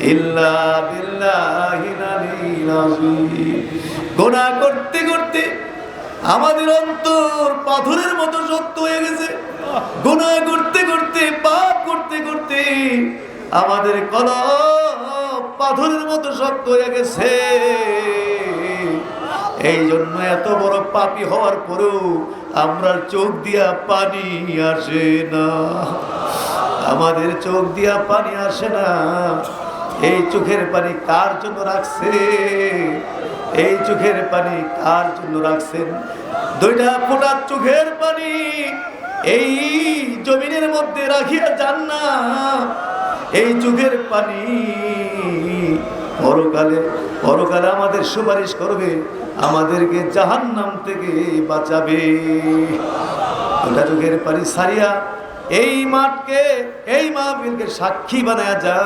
ইল্লা করতে করতে আমাদের অন্তর পাথরের মতো শক্ত হয়ে গেছে। গোনা করতে করতে, পাপ করতে করতে আমাদের কল পাথরের মতো শক্ত হয়ে গেছে। এই জন্য এত বড় পাপি হওয়ার পরেও আমরা চোখ দিয়া পানি আসে না। আমাদের চোখ দিয়া পানি আসে না। এই চোখের পানি কার জন্য রাখছে এই চোখের পানি কার জন্য রাখছেন? দুইটা ফোটার চোখের পানি এই জমিনের মধ্যে রাখিয়া যান না। এই যুগের পানি পরকালে পরকালে আমাদের সুপারিশ করবে, আমাদেরকে জাহান্নাম থেকে বাঁচাবে। ওটা চোখের পানি সারিয়া এই মাঠকে, এই মাহফিলকে সাক্ষী বানায়া যা।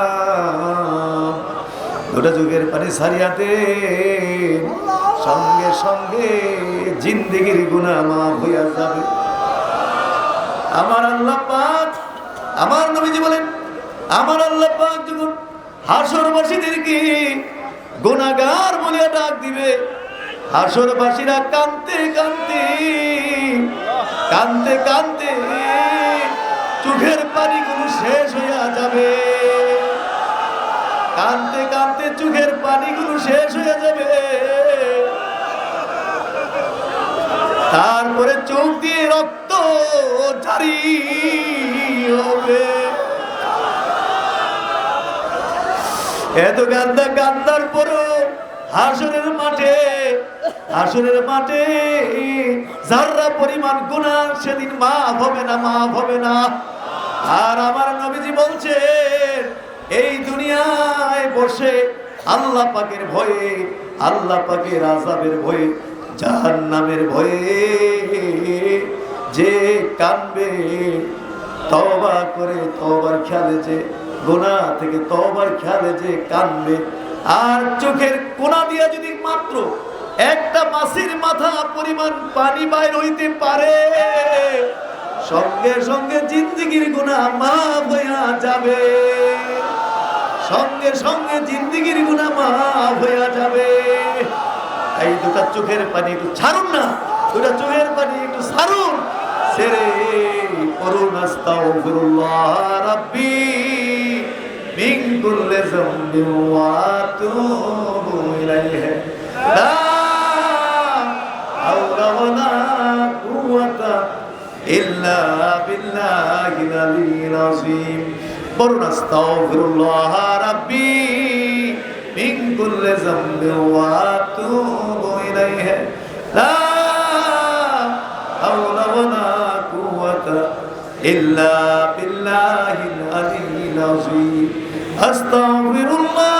দুটা যুগের পানি সারিয়াতে সঙ্গে সঙ্গে জিন্দিগির গুণা মাফ হইয়া যাবে। আমার আল্লাহ পাক, আমার নবীজি বলেন, আমার আল্লাহ পাক যখন হাসরবাসীদেরকে গুণাগার বলে ডাক দিবে, হাসরবাসীরা কানতে কানতে কানতে কানতে চোখের পানিগুলো শেষ হইয়া যাবে। কানতে কানতে চোখের পানিগুলো শেষ হয়ে যাবে। তারপরে চোখ দিয়ে রক্ত জারি হবে। এত কান্দা কান্দার পরও হাসনের মাঠে হাসনের মাঠে যারা পরিমাণ গুণা সেদিন মা হবে না মা হবে না। আর আমার নবীজি বলছে এই দুনিয়ায় বসে আল্লাহ পাকের ভয়ে, আল্লাহ পাকের আজাবের ভয়ে, জাহান্নামের ভয়ে যে কানবে তবা করে তবার খেয়ালে যে গোনা থেকে তবার খেয়ালে যে কানবে আর চোখের কোনা দিয়া যদি মাত্র একটা মাসির মাথা পরিমাণ পানি বাইর হইতে পারে সঙ্গে সঙ্গে জিন্দিগির গুণা মাফ হইয়া যাবে। সঙ্গে সঙ্গে জিন্দিগির গুণা মাফ হইয়া যাবে। এই দুটা চোখের পানি একটু ছাড়ুন না, দুটা চোখের পানি একটু ছাড়ুন। সেরে করুন আস্তাগফিরুল্লাহ রাব্বি, মিন কুল্লি যামবি ওয়া আতুবু ইলাইহি। লা হাওলা ওয়ালা কুওয়াতা ইল্লা বিল্লাহিল আলিয়্যিল আযীম করুন আস্তাগফিরুল্লাহ রাব্বি মিন কুল্লি যামবি ওয়া আতুবু ইলাইহি লা হাওলা ওয়ালা কুওয়াতা ইল্লা বিল্লাহিল আলিয়্যিল আযীম আস্তাগফিরুল্লাহ রাব্বি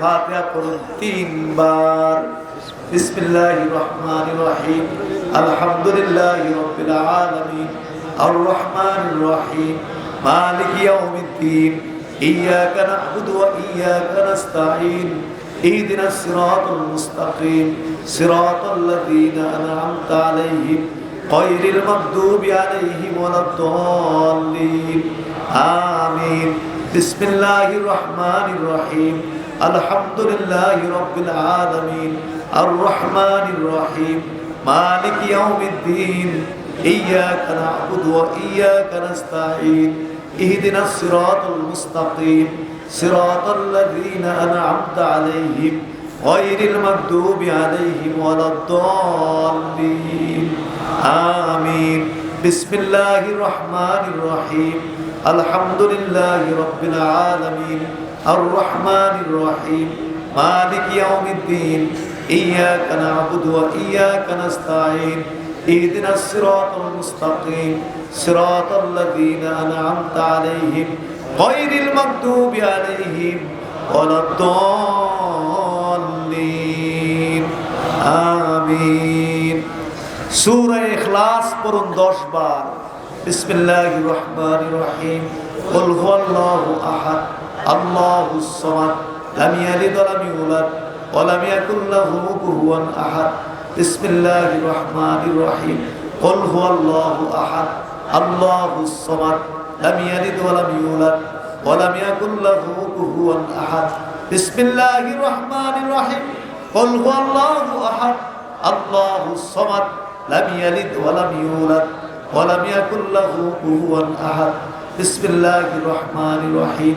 ফাতিহা পড়ুন তিনবার বিসমিল্লাহির রহমানির রহিম আলহামদুলিল্লাহি রাব্বিল আলামিন আর রহমানির রহিম মালিক ইয়াউমিদ্দিন ইয়াকা না'বুদু ওয়া ইয়াকা নাস্তাঈন اهدنا الصراط المستقيم صراط الذين أنعمت عليهم غير المغضوب عليهم ولا الضالين آمين بسم الله الرحمن الرحيم الحمد لله رب العالمين الرحمن الرحيم مالك يوم الدين إياك نعبد وإياك نستعين اهدنا الصراط المستقيم صراط الذين أنعمت عليهم غير المغضوب عليهم ولا الضالين آمين بسم الله الرحمن الرحيم الحمد لله رب العالمين الرحمن الرحيم مالك يوم الدين إياك نعبد وإياك نستعين اهدنا الصراط المستقيم صراط الذين أنعمت عليهم غير المغضوب عليهم ولا الضالين آمين سورة إخلاص পড়ুন 10 বার بسم الله الرحمن الرحيم قل هو الله أحد الله الصمد لم يلد ولم يولد ولم يكن له كفوا أحد بسم الله الرحمن الرحيم قل هو الله أحد الله الصمد لم يلد ولم يولد ولم يكن له كفوا أحد بسم الله الرحمن الرحيم قل هو الله أحد الله الصمد لم يلد ولم يولد ولم يكن له كفوا أحد بسم الله الرحمن الرحيم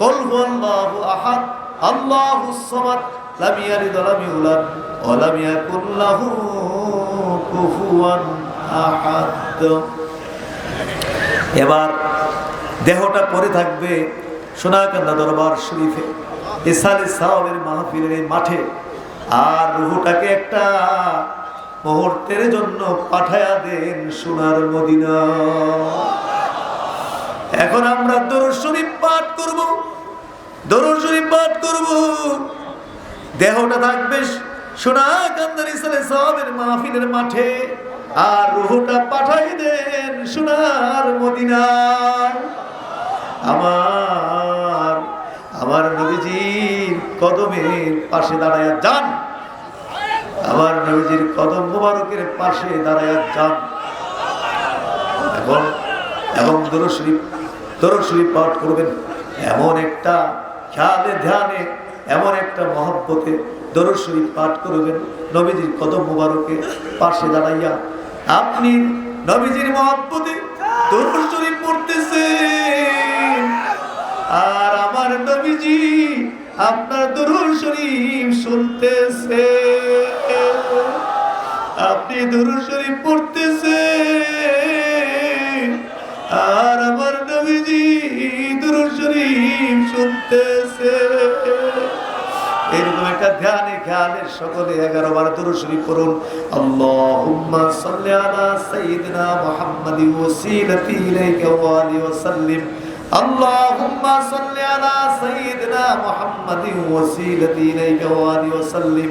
قل هو الله أحد الله الصمد لم يلد ولم يولد ولم يكن له كفوا أحد এবার দেহটা পরে থাকবে সোনাকান্দা দরবার শরীফে ইসালে সাহাবের মাহফিলের এই মাঠে আর রুহুটাকে একটা মুহূর্তের জন্য পাঠায়া দেন সোনার মদিনা এখন আমরা দরুদ শরীফ পাঠ করব। দরুদ শরীফ পাঠ করব। দেহটা থাকবে সোনাকান্দার ইসালে সাহাবের মাহফিলের মাঠে আর রুহুটা পাঠাই দেন সোনার মদিনায়। আমার আমার নবীজির কদমের পাশে দাঁড়ায় যান। আমার নবীজির কদম মুবারকের পাশে দাঁড়ায় যান। এখন এবং দরুদ শরীফ দরুদ পাঠ করবেন। এমন একটা খেয়ালে, ধ্যানে, এমন একটা মহব্বতে দরুদ পাঠ করবেন। নবীজির কদম মুবারকে পাশে দাঁড়াইয়া আপনি নবীজির মহব্বতে দরুদ শরীফ পড়তেছেন আর আমার নবীজি আপনার দরুদ শরীফ শুনতেছে। আপনি দরুদ শরীফ পড়তেছেন আর আমার আমাদের সকলে এগারো বার দুরুশরী পড়ুন। আল্লাহুম্মা সাল্লি আলা সাইয়্যিদিনা মুহাম্মাদি ওয়াসিলাতি ইলাইকা ওয়া আলিহি ওয়াসাল্লিম আল্লাহুম্মা সাল্লি আলা সাইয়্যিদিনা মুহাম্মাদি ওয়াসিলাতি ইলাইকা ওয়া আলিহি ওয়াসাল্লিম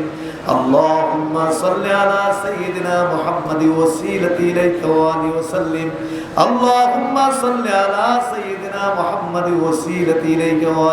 আল্লাহুম্মা সাল্লি আলা সাইয়্যিদিনা মুহাম্মাদি ইলাইকা ওয়া আল্লাহুম্মা সাল্লি আলা সাইয়্যিদিনা মুহাম্মাদি ইলাইকা ওয়া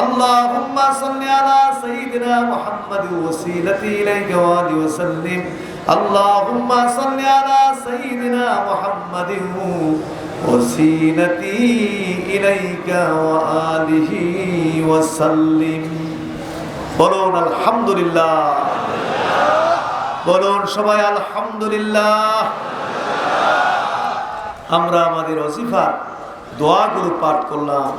اللهم صل على سيدنا محمد وسيلتي إليك وآله وسلم اللهم صل على سيدنا محمد وسيلتي إليك وآله وسلم বলুন আলহামদুলিল্লাহ বলুন সবাই আলহামদুলিল্লাহ আমরা আমাদের অজিফা দোয়াগুলো পাঠ করলাম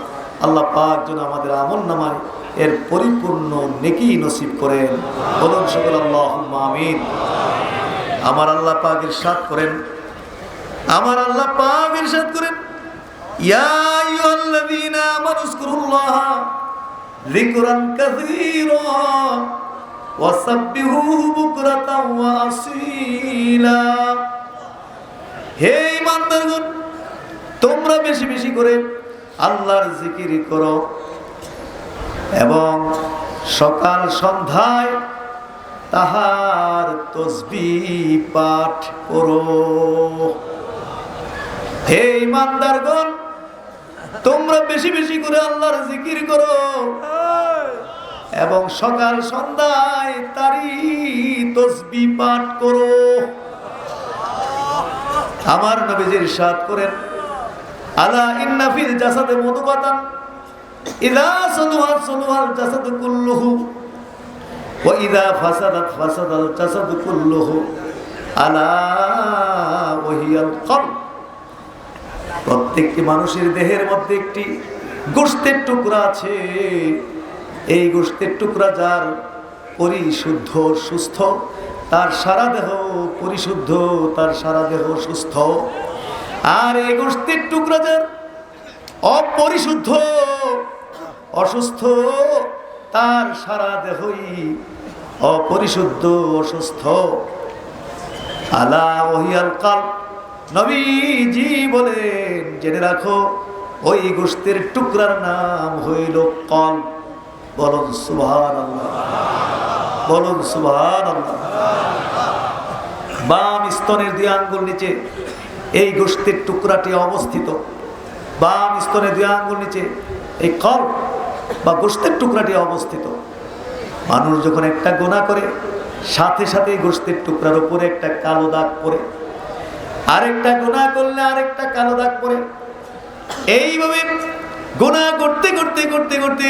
আল্লাহ পাক যেন আমাদের আমল নামায় এর পরিপূর্ণ নেকি নসিব করেন। বলুন সকল আল্লাহ আমিন। আমার আল্লাহ পাক ইরশাদ করেন। আমার আল্লাহ পাক ইরশাদ করেন। হে তোমরা বেশি বেশি করে আল্লাহর জিকির করো। এবং সকাল সন্ধ্যায় তাহার তসবি পাঠ করো। হে ইমানদারগণ, তোমরা বেশি বেশি করে আল্লাহর জিকির করো। এবং সকাল সন্ধ্যায় তারি তসবি পাঠ করো। আমার নবীজির সাথ করেন। আলা ইন্না ফিল জাসাদে মুদগাতান ইদা সালুহা সালুহাল জাসাদু কুল্লুহু। ওয়া ইদা ফাসাদাত ফাসাদাল জাসাদু কুল্লুহু। আলা ওয়াহিয়াল কলব প্রত্যেকটি মানুষের দেহের মধ্যে একটি গোশতের টুকরা আছে। এই গোশতের টুকরা যার পরিশুদ্ধ সুস্থ, তার সারা দেহ পরিশুদ্ধ, তার সারা দেহ সুস্থ। আর এই গোষ্ঠীর টুকরা অপরিশুদ্ধ, অসুস্থ, তার সারা দেহই অপরিশুদ্ধ, অসুস্থ। আলা ওহিয়াল কাল নবীজি বলেন, জেনে রাখো, ওই গোষ্ঠীর টুকরার নাম হইল কল বলুন সুভান বলুন সুভান বাম স্তনের দুই আঙ্গুল নিচে এই গোষ্ঠীর টুকরাটি অবস্থিত। বাম স্তনের দুই আঙ্গুল নিচে এই কল বা গোষ্ঠীর টুকরাটি অবস্থিত। মানুষ যখন একটা গোনা করে, সাথে সাথে গোষ্ঠীর টুকরার উপরে একটা কালো দাগ পড়ে। আরেকটা গোনা করলে আরেকটা কালো দাগ পড়ে। এইভাবে গোনা করতে করতে করতে করতে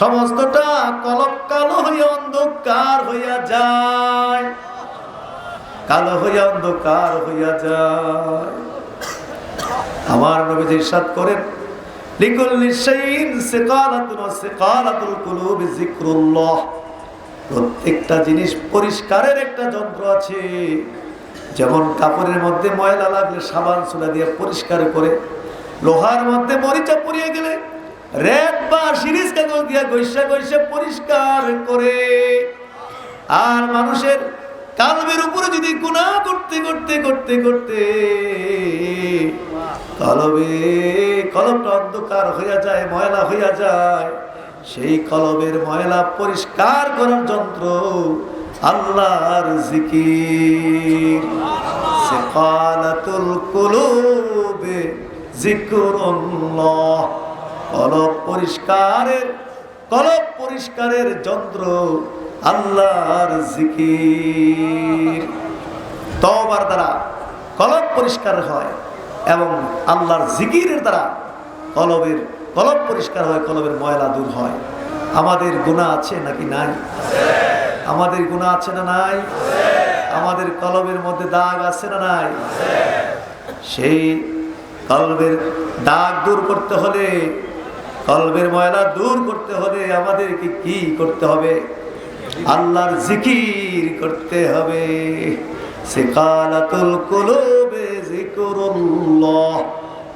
সমস্তটা কলক কালো হইয়া অন্ধকার হইয়া যায়। কালো হইয়া অন্ধকার হইয়া যায়। আমার নবীজি সাত করেন লিকুল্লি শাইইন সিকালাতুন ওয়া সিকালাতুল কুলুবি যিকরুল্লাহ। প্রত্যেকটা জিনিস পরিষ্কারের একটা যন্ত্র আছে। যেমন কাপড়ের মধ্যে ময়লা লাগলে সাবান সোডা দিয়ে পরিষ্কার করে, লোহার মধ্যে মরিচা পরিয়ে গেলে রেড বা সিরিজ কাগজ দিয়ে গৈসা গৈসা পরিষ্কার করে। আর মানুষের কালবের উপরে যদি গুণা করতে করতে করতে করতে কলবে কলবটা অন্ধকার হইয়া যায় ময়লা হইয়া যায়। সেই কলবের ময়লা পরিষ্কার করার যন্ত্র আল্লাহর জিকির। সেকালাতুল কুলুবে জিকরুল্লাহ কলব পরিষ্কারের কলব পরিষ্কারের যন্ত্র আল্লাহর জিকির। তওবার দ্বারা কলব পরিষ্কার হয় এবং আল্লাহর জিকিরের দ্বারা কলবের, কলব পরিষ্কার হয়, কলবের ময়লা দূর হয়। আমাদের গুণা আছে নাকি নাই? আমাদের গুণা আছে না নাই? আমাদের কলবের মধ্যে দাগ আছে না নাই? সেই কলবের দাগ দূর করতে হলে, কলবের ময়লা দূর করতে হলে আমাদেরকে কি করতে হবে? আল্লাহর জিকির করতে হবে সে সেকালাতুল কুলুবে জিকরুল্লাহ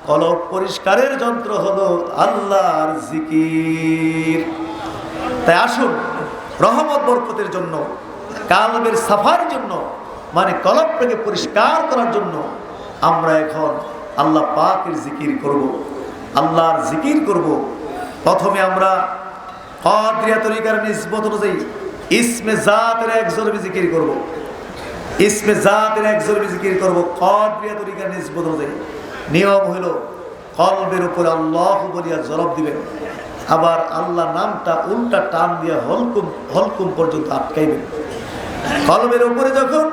কলব পরিষ্কারের যন্ত্র হলো আল্লাহর জিকির তাই আসুন, রহমত বরকতের জন্য, কালবের সাফার জন্য মানে কলবটাকে পরিষ্কার করার জন্য আমরা এখন আল্লাহ পাকের জিকির করব। আল্লাহর জিকির করব। প্রথমে আমরা কদ্রিয়া তরিকার নিসবত অনুযায়ী ইসমে জাতের এক জরবি জিকির করব। ইসমে জাতের এক জরবি জিকির করব। কদ্রিয়া তরিকার নিসবত নিয়ম হইল, কলবের উপরে আল্লাহ বলিয়া জরব দিবেন। আবার আল্লাহ নামটা উল্টা টান দিয়া হলকুম হলকুম পর্যন্ত আটকাইবেন। কলবের উপরে যখন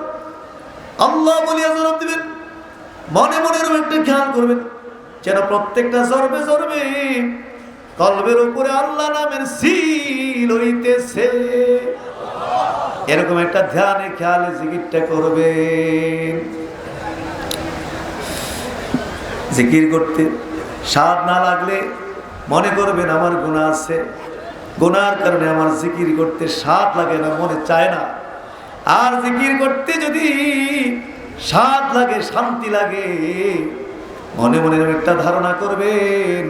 আল্লাহ বলিয়া জরব দিবেন, মনে মনে এরকম একটা খেয়াল করবেন, যেন প্রত্যেকটা জরবে জরবে কলবের উপরে আল্লাহ নামের সিল হইতেছে। এরকম একটা ধ্যানে খেয়ালে জিকিরটা করবেন জিকির করতে স্বাদ না লাগলে মনে করবেন আমার গুণা আছে। গুনার কারণে আমার জিকির করতে স্বাদ লাগে না, মনে চায় না। আর জিকির করতে যদি স্বাদ লাগে, শান্তি লাগে, মনে মনে একটা ধারণা করবেন,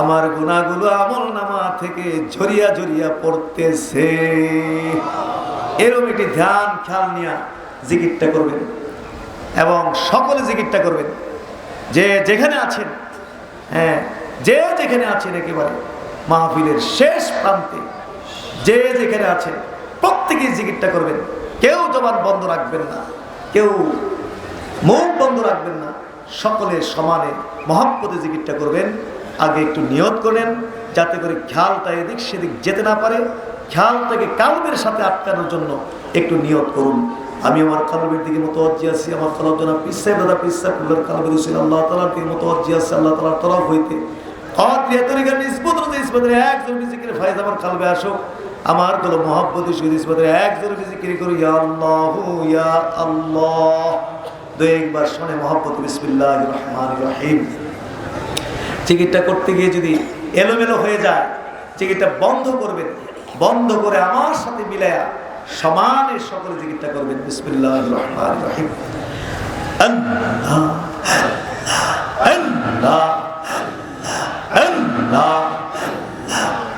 আমার গুণাগুলো আমল নামা থেকে ঝরিয়া ঝরিয়া পড়তেছে। এরকম একটি ধ্যান, খেয়াল নিয়ে জিকিরটা করবেন এবং সকলে জিকিরটা করবেন। যে যেখানে আছেন হ্যাঁ যে যেখানে আছেন একেবারে মাহফিলের শেষ প্রান্তে, যে যেখানে আছেন প্রত্যেকেই জিকিরটা করবেন। কেউ জবান বন্ধ রাখবেন না, কেউ মুখ বন্ধ রাখবেন না, সকলে সমানে মহাব্বতে জিকিরটা করবেন। আগে একটু নিয়ত করেন, যাতে করে খেয়ালটা এদিক সেদিক যেতে না পারে খেয়ালটাকে কালবের সাথে আটকানোর জন্য একটু নিয়ত করুন। আমি আমার কালবের দিকে মতোয়াজ্জি আছি, আমার কালব জানা পিসাই দাদা পিসা কুল্লার কালবের হুসেন আল্লাহ তালার দিকে মতোয়াজ্জি আছে, আল্লাহ তালার তরফ হইতে। একজন আমার আসুক। আমার একজন আল্লাহ করতে গিয়ে যদি এলোমেলো হয়ে যায় চিকিৎসা বন্ধ করবেন। বন্ধ করে আমার সাথে মিলায়া সমানের সকলে চিকিৎসা করবেন। বিসমিল্লাহ রহমান রহিম। আল্লাহ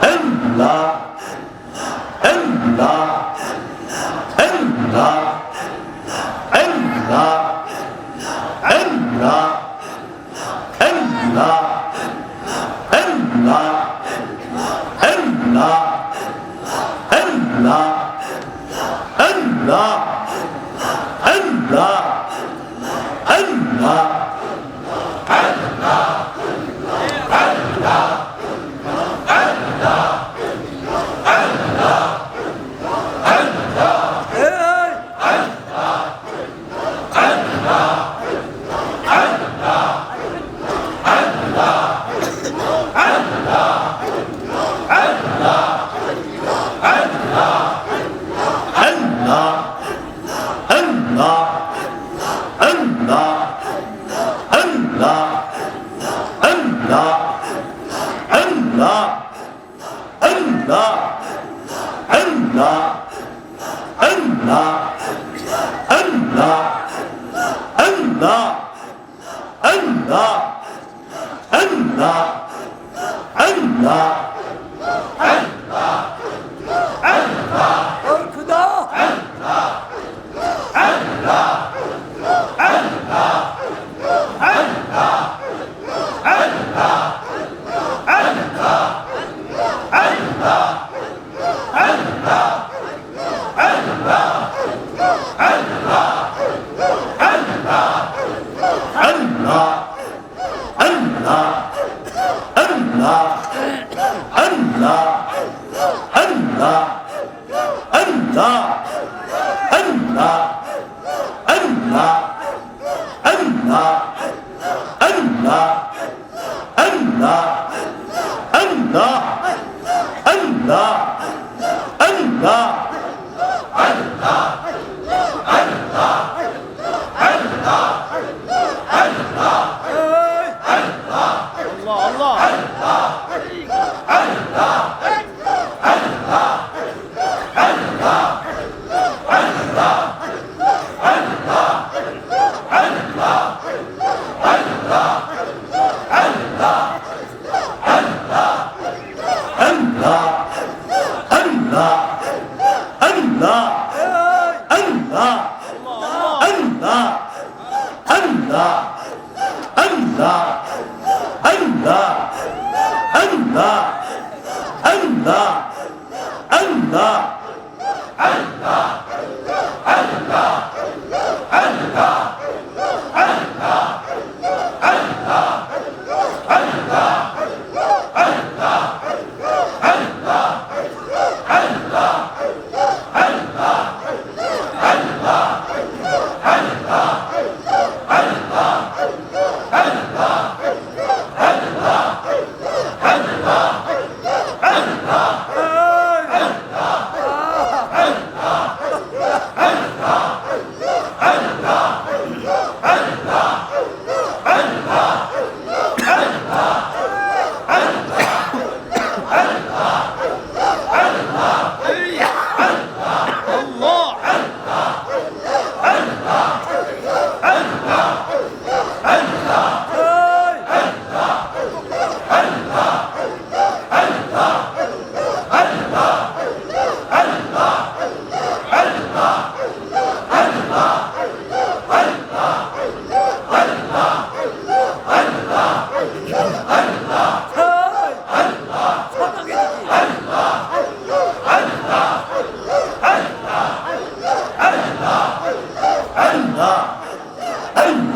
আল্লাহ।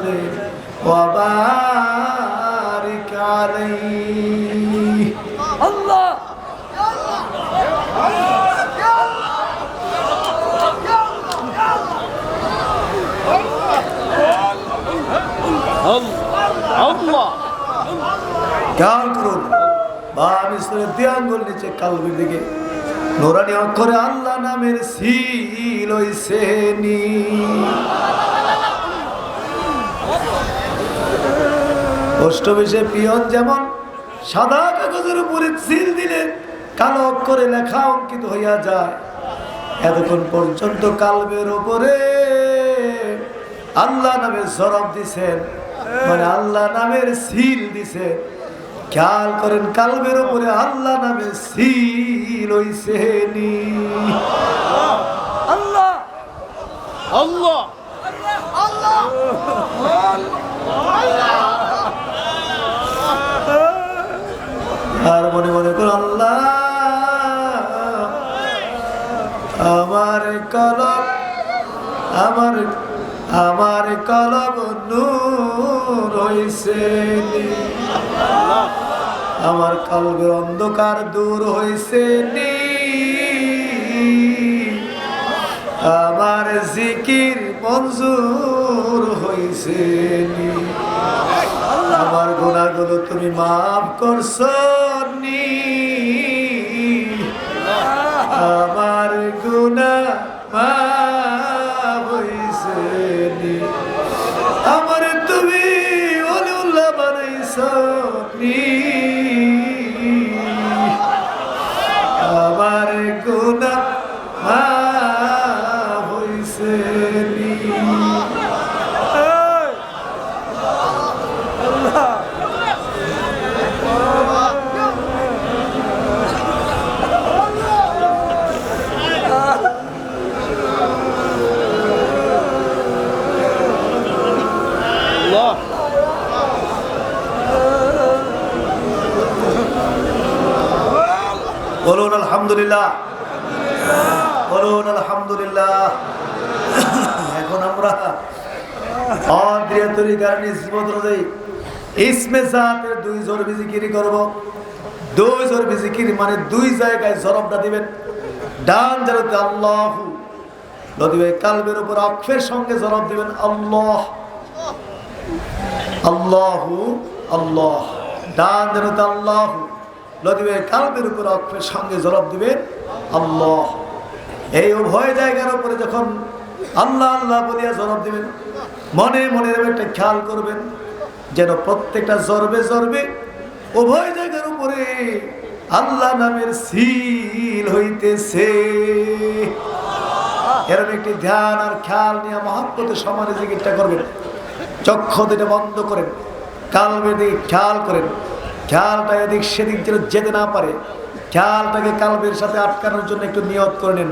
وسلم وبارك عليه الله الله খেয়াল করুন বাম স্তরে দুই আঙ্গুল নিচে কালবির দিকে নোরানি অক্ষরে আল্লাহ নামের সিল হইছে পোস্ট অফিসে পিয়ন যেমন সাদা কাগজের উপরে সিল দিলে কালো করে লেখা অঙ্কিত হইয়া যায়। এতক্ষণ পর্যন্ত কালবের উপরে আল্লাহ নামের সরব দিছেন মানে আল্লাহ নামের সিল দিছে। খেয়াল করেন কালবের উপরে আল্লাহ নামে সিল হইছে আল্লাহ! আল্লাহ! আল্লাহ! আল্লাহ! আর মনে মনে করুন আল্লাহ, আমার কলম, আমার আমার কলম নূর হইছে। আমার কলবে অন্ধকার দূর হইছে নি। আমার জিকির মঞ্জুর হইছে আমার গুণাগুলো তুমি মাফ করছ। আমার এখন আমরা দুই জোর মানে দুই জায়গায় জরবটা দিবেন। ডান জারতে আল্লাহ। কালবের উপর অক্ষের সঙ্গে জরব দিবেন আল্লাহ। আল্লাহু, আল্লাহ। ডান জারতে আল্লাহ। লদিবে কালবের উপর অক্ষের সঙ্গে জবাব দিবেন, আল্লাহ। এই উভয় জায়গার উপরে যখন আল্লাহ আল্লাহ বলিয়া জবাব দিবেন, মনে মনে একটা খেয়াল করবেন, যেন প্রত্যেকটা জরবে জরবে উভয় জায়গার উপরে আল্লাহ নামের সিল হইতেছে। এরকম একটি ধ্যান আর খেয়াল নিয়ে মহাব্বতের সমানে জিকিরটা করবেন, চক্ষু দিনে বন্ধ করেন কালবের দিকে খেয়াল করেন। খেয়ালটা এদিক সেদিক যেন যেতে না পারে। খেয়ালটাকে কালবের সাথে আটকানোর জন্য একটু নিয়ত করে নেন।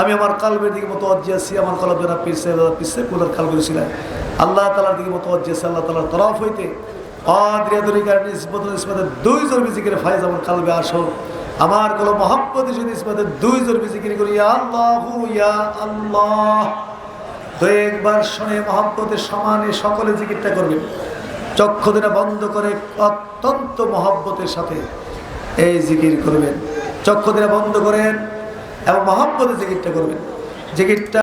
আমি আমার কালবের দিকে মতো অজ্জিয়াছি আমার কলব যেন পিসে পিসে কুলার কালবের ছিলেন আল্লাহ তালার দিকে মতো অজ্জিয়াছি আল্লাহ তালার তরফ হইতে। দুই আমার কালবে আমার দুই বিজিকিরি করি, ইয়া আল্লাহু একবার সমানে সকলে জিকিরটা করবেন। চক্ষু দুটা বন্ধ করে অত্যন্ত মহব্বতের সাথে এই জিকির করবেন। চক্ষু দুটা বন্ধ করেন এবং মহব্বতের জিকিরটা করবেন। জিকিরটা